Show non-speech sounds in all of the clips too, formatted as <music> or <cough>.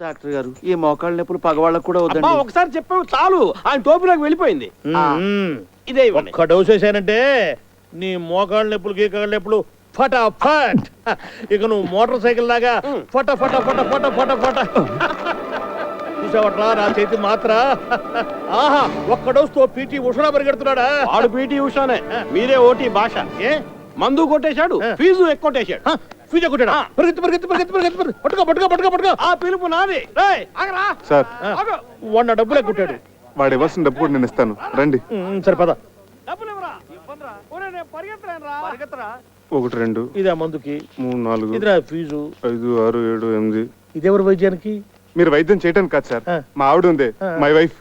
Doctor గారు ఈ మోకాళ్ళ నొప్పులు పగవాళ్ళకు కూడా అబ్బా వద్దండి ఒకసారి చెప్పావు చాలు. ఆయన టోపీ నాకు వెళ్ళిపోయింది ఆ. ఇదే ఇవ్వండి. ఒక్క డోస్ వేసానంటే నీ మోకాళ్ళ నొప్పులు గీకాళ్ళ నొప్పులు ఫటా ఫట్ ఇక నువ్వు మోటార్ సైకిల్ లాగా ఫట ఫట ఫట ఫట ఫట ఫట. చూసావట్రా నా చేతి మాత్ర. ఆహా ఒక్క డోస్తో పీటీ ఉషడా పరిగెడుతున్నాడా? వాడు పీటీ ఉషానే. మీరే ఓటీ భాష. ఏ? మందు కొట్టేశాడు. ఫీజు ఎక్కువ హ, ఫ్యూజ్ కొట్టాడా? పరిగెత్తు పరిగెత్తు పరిగెత్తు పరిగెత్తు పరిగెత్తు. పట్టుకో పట్టుకో పట్టుకో పట్టుకో. ఆ పిలుపు నాది. రేయ్, ఆగరా. సార్. ఆగు. డబ్బులే కొట్టాడు. వాడు ఇవ్వాల్సిన డబ్బు కూడా నేను ఇస్తాను. రండి. సరే పద. డబ్బులు ఇవ్వరా ఇవ్వనురా. ఒరేయ్, నేను పరిగెత్తలేనురా. పరిగెత్తరా? ఒకటి రెండు ఇదే మందుకి. మూడు నాలుగు ఇది ఫీజు. ఐదు ఆరు ఏడు ఎనిమిది. ఇదెవరు వైద్యానికి? మీరు వైద్యం చేయడానికి కాదు సార్. మా ఆవిడ ఉంది. మై వైఫ్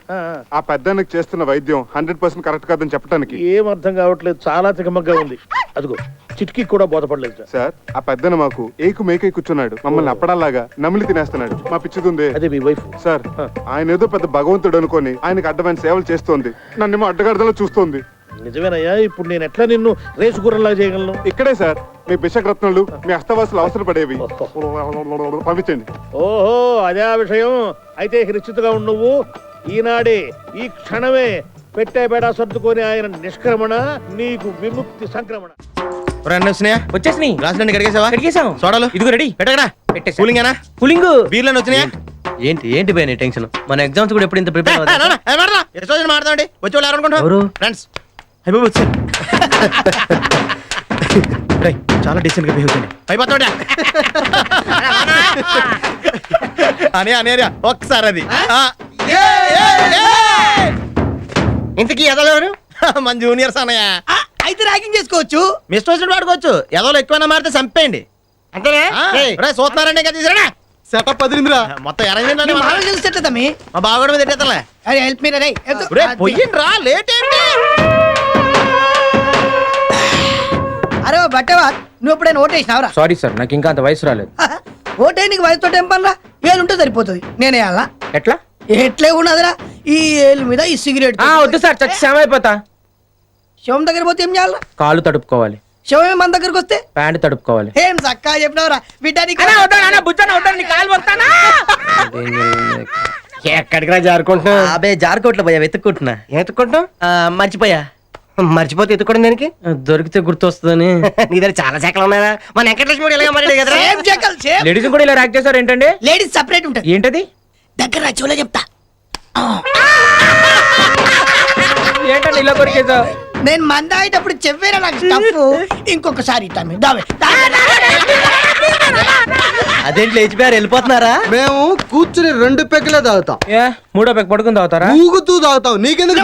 ఆ, పెద్దానికి చేస్తున్న వైద్యం హండ్రెడ్ పర్సెంట్ కరెక్ట్ కాదని చెప్పడానికి ఏం అర్థం కావట్లేదు చాలా తికమగ్గా ఉంది. అదిగో చిటికీ కూడా బోధపడలేదు సార్. ఆ పెద్దన మాకు ఏకు మేకై కూర్చున్నాడు. మమ్మల్ని అప్పడాలాగా నమిలి తినేస్తున్నాడు. మా పిచ్చిదుంది. అదే మీ వైఫ్ సార్. ఆయన ఏదో పెద్ద భగవంతుడు అనుకొని ఆయనకు అడ్డమైన సేవలు చేస్తోంది. నన్నేమో అడ్డగడదలో చూస్తోంది. నిజమేనయ్యా ఇప్పుడు నేను ఎట్లా నిన్ను రేసు గుర్రంలా చేయగలను ఇక్కడే సార్ మీ బిషక్రత్నాలు మీ అస్తవాసులు అవసరపడేవి పంపించండి ఓహో అదే ఆ విషయం అయితే నిశ్చితగా ఉండు నువ్వు ఈనాడే ఈ క్షణమే పెట్టే బేడా సర్దుకొని ఆయన నిష్క్రమణ నీకు విముక్తి సంక్రమణ వచ్చినాయా వచ్చేసినాయి గ్లాసులన్నీ కడిగేసావా కడిగేసాం సోడాలు ఇదిగో రెడీ పెట్టకడా. కూలింగ్ ఏనా పులింగ్ బీర్లను వచ్చినాయా ఏంటి ఏంటి టెన్షన్ మన ఎగ్జామ్స్ కూడా ఎప్పుడు ఇంత ప్రిపేర్ మాట్లాడండి వచ్చి వాళ్ళు ఎవరు? ఫ్రెండ్స్ అయిపోయి చాలా డీసెంట్గా బిహేవ్ చేయండి. అయిపోతాడా అని అని అని, ఒక్కసారి అది. ఇంతకీ ఎదలేరు మన జూనియర్స్ అన్నయ్య. అయితే ర్యాగింగ్ చేసుకోవచ్చు. మీ ఇష్టం వచ్చినట్టు వాడుకోవచ్చు. ఎదలో ఎక్కువైనా మారితే చంపేయండి. అంతేనా? చూస్తున్నారండి ఇంకా తీసుకురా సెటప్ అదిరిందిరా. మొత్తం అరేంజ్మెంట్ మీ మామూలు తెలిసేట తమ్మి మా. బావగడ మీద ఎట్టేతలే అరే హెల్ప్ మీ రే రే పొయ్యిండ్రా లేట్ ఏంటి? అరే బట్టవా? నువ్వు ఎప్పుడైనా ఓటేసినావురా సారీ సార్ నాకు ఇంకా అంత వయసు రాలేదు. ఓటే నీకు వయసుతో ఏం పనిరా? ఉంటే సరిపోతుంది. నేనే అలా ఎట్లా? ఎట్లే ఉన్నదిరా? ఈ ఏళ్ళు మీద ఈ సిగరెట్ ఆ వద్దు సార్ చచ్చి సేమ అయిపోతా. శవం దగ్గర పోతే ఏం చేయాలా? కాలు తడుపుకోవాలి. శవమే మన దగ్గరకు వస్తే? ప్యాంట్ తడుపుకోవాలి. ఏం చక్కగా చెప్పినావురా? బిడ్డ నీకు ఎక్కడికి రా జారుకుంటున్నా అబే జారుకోట్లే భయ్యా వెతుక్కుంటున్నా. ఎత్తుకుంటాం ఆ, మర్చిపోయా. మర్చిపోతే ఎత్తుకోవడం దానికి దొరికితే గుర్తొస్తుందని నీ దగ్గర చాలా శాఖలు ఉన్నాయా మన వెంకటలక్ష్మి సేమ్ లేడీస్ కూడా ఇలా ర్యాక్ చేశారు ఏంటండి లేడీస్ సపరేట్ ఉంటుంది ఏంటది దగ్గర రా, చెవులో చెప్తా ఏంటండి ఇలా కొరికేసా నేను మంద అయ్యేటప్పుడు చెవ్వేరా నాకు స్టఫ్ ఇంకొకసారి తమ్మి దావే అదేంటి లేచిపోయారు వెళ్ళిపోతున్నారా మేము కూర్చుని రెండు పెగ్గలే తాగుతాం ఏ మూడో పెక్ పడుకుని తాగుతారా ఊగుతూ తాగుతాం నీకెందుకు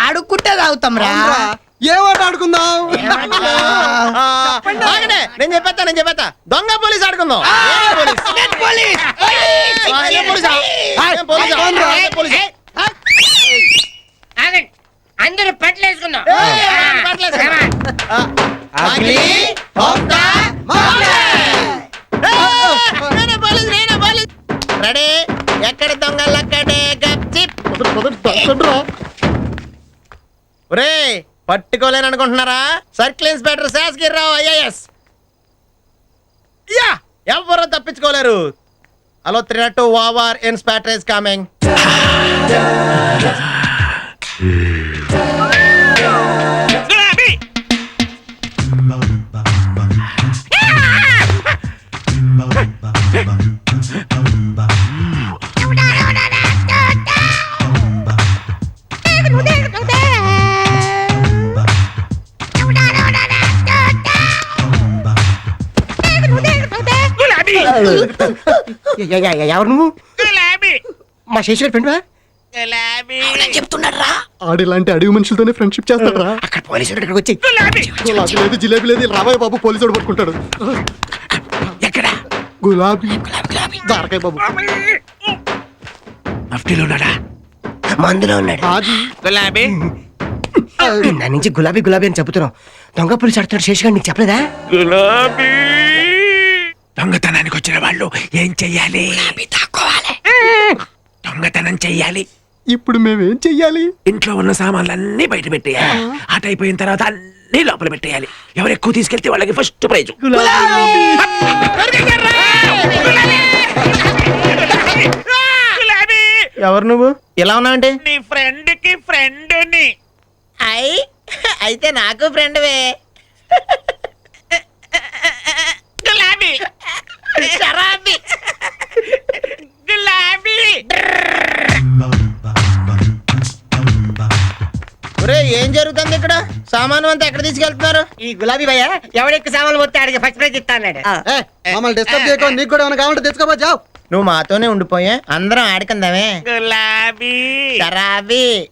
ఆడుకుంటే తాగుతాం రా అవునురా. ఏ ఆట ఆడుకుందాం ఆగండి. నేను చెప్పేస్తా నేను చెప్పేస్తా దొంగ పోలీస్ ఆడుకుందాం ఏ పోలీస్? పోలీస్ ఆ, ఏ పోలీసా? ఏ పోలీసా? ఏ పోలీసా? అందరూ ఏ. ఆ, అగ్ని, నేనే పోలీస్, నేనే పోలీస్. రెడీ ఎక్కడ దొంగలు అక్కడే గప్చిప్. ఒరేయ్ పట్టుకోలేని అనుకుంటున్నారా? Circle inspector Sasagirirao IAS. Yeah ఎవరు తప్పించుకోలేరు. Hello three not two over inspector is coming ఎవరు నువ్వు? మా శేషుగారి ఫ్రెండ్ చెప్తున్నాడు రా ఆడు ఇలాంటి అడవి మనుషులతోనే ఫ్రెండ్షిప్ చేస్తాడు అక్కడ పోలీసు ఇక్కడికి వచ్చి గులాబీ. లేదు జిలేబీ లేదు బాబు పోలీసు పట్టుకుంటాడు. ఎక్కడ? గులాబీ. దారకాయ బాబు. మందులో ఉన్నాడు. ఆది. నా నుంచి గులాబీ గులాబీ అని చెబుతున్నావు. దొంగ పోలీసు ఆడుతున్నాడు శేషుగారు నీకు చెప్పలేదా? దొంగతనానికి వచ్చిన వాళ్ళు ఏం చెయ్యాలి? దొంగతనం చెయ్యాలి. ఇప్పుడు మేమేం చెయ్యాలి? ఇంట్లో ఉన్న సామాన్లన్నీ బయట పెట్టేయాలి. ఆట అయిపోయిన తర్వాత అన్ని లోపల పెట్టేయాలి. ఎవరు ఎక్కువ తీసుకెళ్తే వాళ్ళకి ఫస్ట్ ప్రైజ్ ఎవరు నువ్వు? ఇలా ఉన్నావంటే? నీ ఫ్రెండ్కి ఫ్రెండ్ని అయితే నాకు ఫ్రెండ్వే గులాబీ. శరాబి గులాబీ. ఒరే ఏం జరుగుతుంది ఇక్కడ? సామాను అంతా ఎక్కడ తీసుకెళ్తున్నారు? ఈ గులాబీ భయ్య ఎవడెక్కి సామాన్లు పోతే ఆడికి ఫస్ట్ ప్రైజ్ ఇస్తా అన్నాడు మమ్మల్ని డిస్టర్బ్ చేయకుండా నీకు కూడా ఏమైనా కావాలంటే తెచ్చుకోబా జావ్. నువ్వు మాతోనే ఉండిపోయా అందరం ఆడుకుందామే. గులాబీ.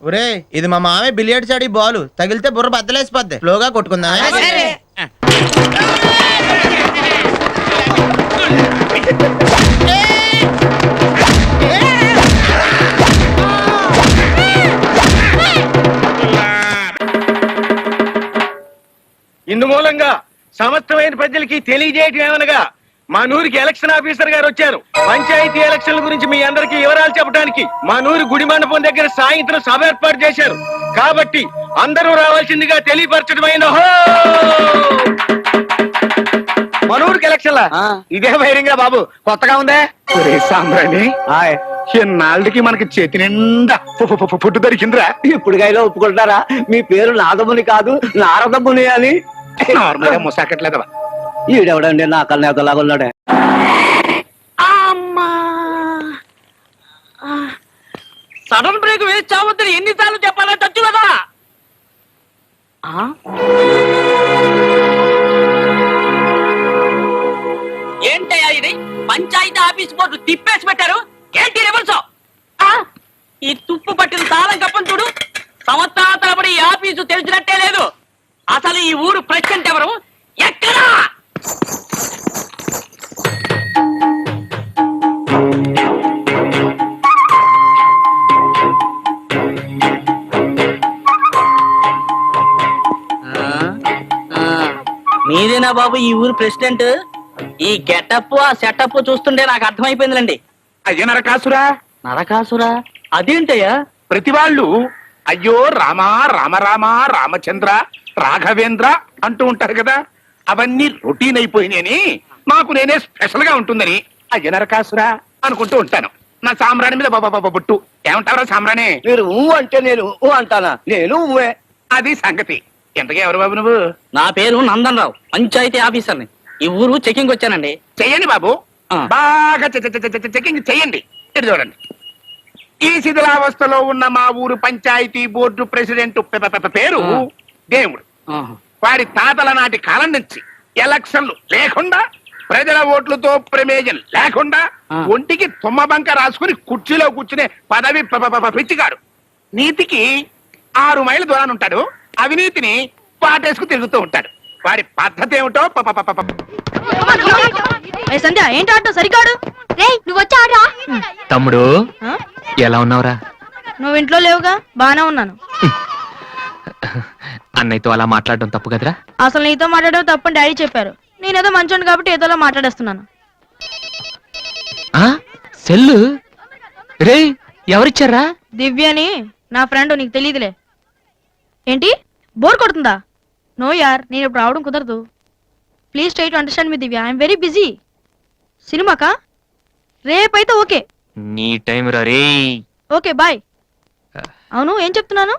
ఒరే ఇది మా మామే బిలియర్డ్స్ ఆడి బాల్. తగిలితే బుర్ర బద్దలేసిపోద్ది. స్లోగా కొట్టుకుందాం సమస్తమైన ప్రజలకి తెలియజేయటం ఏమనగా మా నూరికి ఎలక్షన్ ఆఫీసర్ గారు వచ్చారు. పంచాయతీ ఎలక్షన్ల గురించి మీ అందరికీ వివరాలు చెప్పడానికి మా నూరి గుడి మండపం దగ్గర సాయంత్రం సభ ఏర్పాటు చేశారు. కాబట్టి అందరూ రావాల్సిందిగా తెలియపరచడమైన మా నూరికి ఎలక్షన్లా? ఇదే ధైర్యంగా బాబు. కొత్తగా ఉందే? సాంబ్రాణి. ఎన్నాళ్ళకి మనకి చేతి నిండా పుట్టు దొరికిందిరా? ఇప్పుడు గైలో ఒప్పుకుంటారా మీ పేరు నాదముని కాదు నారదముని అని. నార్మల్గా ముసాకట్లేదవా ఈడెవడండి? నా కన్నా నేతలాగా ఉన్నాడే. సడన్ బ్రేక్ వేసి చావద్దని ఎన్నిసార్లు చెప్పాలో తచ్చు కదా. ఏంటయ్యా ఇది? పంచాయతీ ఆఫీస్ బోర్డు తిప్పేసి పెట్టారు. ఏంటి రివర్స్ ఈ తుప్పు పట్టిన తాళం కప్పని చూడు. సంవత్సరాల తరబడి ఈ ఆఫీసు తెలిసినట్టే లేదు. అసలు ఈ ఊరు ప్రెసిడెంట్ ఎవరు? ఎక్కడా? మీరేనా బాబు ఈ ఊరు ప్రెసిడెంట్? ఈ గెటప్ ఆ సెటప్ చూస్తుంటే నాకు అర్థమైపోయిందిలండి. అయ్య నరకాసురా. నరకాసురా? అదేంటయ్యా? ప్రతి వాళ్ళు అయ్యో రామా రామ రామ రామచంద్ర రాఘవేంద్ర అంటూ ఉంటారు కదా అవన్నీ రొటీన్ అయిపోయినాయని నాకు నేనే స్పెషల్గా ఉంటుందని అయ్య నరకాసురా అనుకుంటూ ఉంటాను. నా సామ్రాణి మీద బాబా బాబా బుట్టు. ఏమంటారా సామ్రాణి? మీరు ఊ అంటే నేను ఊ అంటానా? నేను ఊవే. అది సంగతి. ఎంతగా ఎవరు బాబు నువ్వు? నా పేరు నందన్ రావు పంచాయతీ ఆఫీసర్ని. ఈ ఊరు చెకింగ్ వచ్చానండి. చెయ్యండి బాబు. ఆ. బాగా చె- చె- చె- చె- చెకింగ్ చెయ్యండి. ఇటు చూడండి. ఈ శిథిలావస్థలో ఉన్న మా ఊరు పంచాయతీ బోర్డు ప్రెసిడెంట్ పె- పె- పె- పేరు ఆ. దేవుడు. వారి తాతల నాటి కాలం నుంచి ఎలక్షన్లు లేకుండా ప్రజల ఓట్లతో ప్రమేయం లేకుండా. ఒంటికి తుమ్మబంక రాసుకుని కుర్చీలో కూర్చునే పదవి పిచ్చిగాడు. నీతికి ఆరు మైళ్ళ దూరాన్ని ఉంటాడు. అవినీతిని పాటేసుకు తిరుగుతూ ఉంటాడు. వారి పద్ధతి ఏమిటో ప- ప- ప- ప- సంధ్య ఏంటి ఆటో సరికాడు నువ్వు వచ్చి ఆడరా తమ్ముడు ఎలా ఉన్నావురా? నువ్వు ఇంట్లో లేవుగా బానే ఉన్నాను. అన్నయ్యతో అలా మాట్లాడడం తప్పు కదరా? అసలు నీతో మాట్లాడడం తప్పని డాడీ చెప్పారు. నేనేదో మంచోండి కాబట్టి ఏదోలా మాట్లాడేస్తున్నాను. ఆ? సెల్లు? రే ఎవరిచ్చారా? దివ్య అని నా ఫ్రెండ్ నీకు తెలియదులే ఏంటి? బోర్ కొడుతుందా? నో యార్ నేను ఇప్పుడు రావడం కుదరదు. Please try to understand me Divya. I'm very busy సినిమాకా? రేపైతే ఓకే. నీ టైం రా రే ఓకే బాయ్. అవును ఏం చెప్తున్నాను?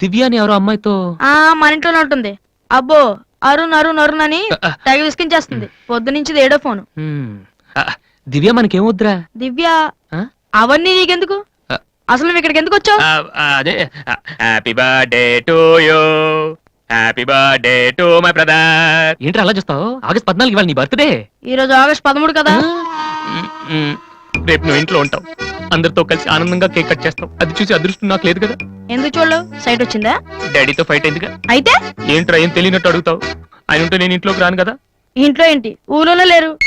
దివ్య అని ఎవరో అమ్మాయితో ఆ మన ఇంట్లోనే ఉంటుంది. అబ్బో అరుణ్ అరుణ్ అరుణ్ అని తెగ విసికించేస్తుంది పొద్దు నుంచి ఏడో ఫోను. దివ్య మనకేమొద్దురా? దివ్య ఆ? అవన్నీ నీకెందుకు. అసలు నువ్వు ఇక్కడికి ఎందుకు వచ్చావు? అదే happy birthday to you happy birthday to my brother ఏంటి అలా చూస్తావు? ఆగస్ట్ పద్నాలుగు ఇవాళ నీ బర్త్డే ఈ రోజు ఆగస్ట్ పదమూడు కదా? రేపు నువ్వు ఇంట్లో ఉంటావు. అందరితో కలిసి ఆనందంగా కేక్ కట్ చేస్తావు. అది చూసి అదృష్టం నాకు లేదు కదా. ఎందుకు చూడలేవు? సైట్ వచ్చిందా? డాడీతో ఫైట్ అయిందిగా. అయితే? ఏంట్రా ఏం తెలియనట్టు అడుగుతావు? ఆయన ఉంటే నేను ఇంట్లోకి రాను కదా. ఇంట్లో ఏంటి? ఊళ్ళోనే లేరు.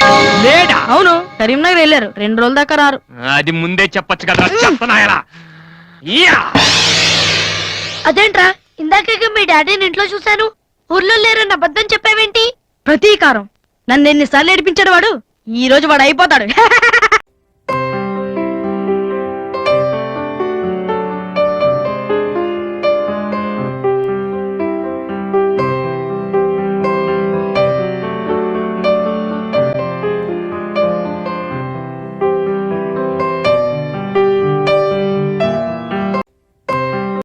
లేడా? అవును కరీంనగర్ వెళ్ళారు. రెండు రోజుల దాకా రారు. అది ముందే చెప్పొచ్చు కదా అదేంట్రా? ఇందాక మీ డాడీని ఇంట్లో చూశాను. ఊర్లో లేరన్న అబద్ధం చెప్పావేంటి? ప్రతీకారం. నన్ను ఎన్నిసార్లు ఏడిపించాడు వాడు? ఈ రోజు వాడు అయిపోతాడు. <laughs>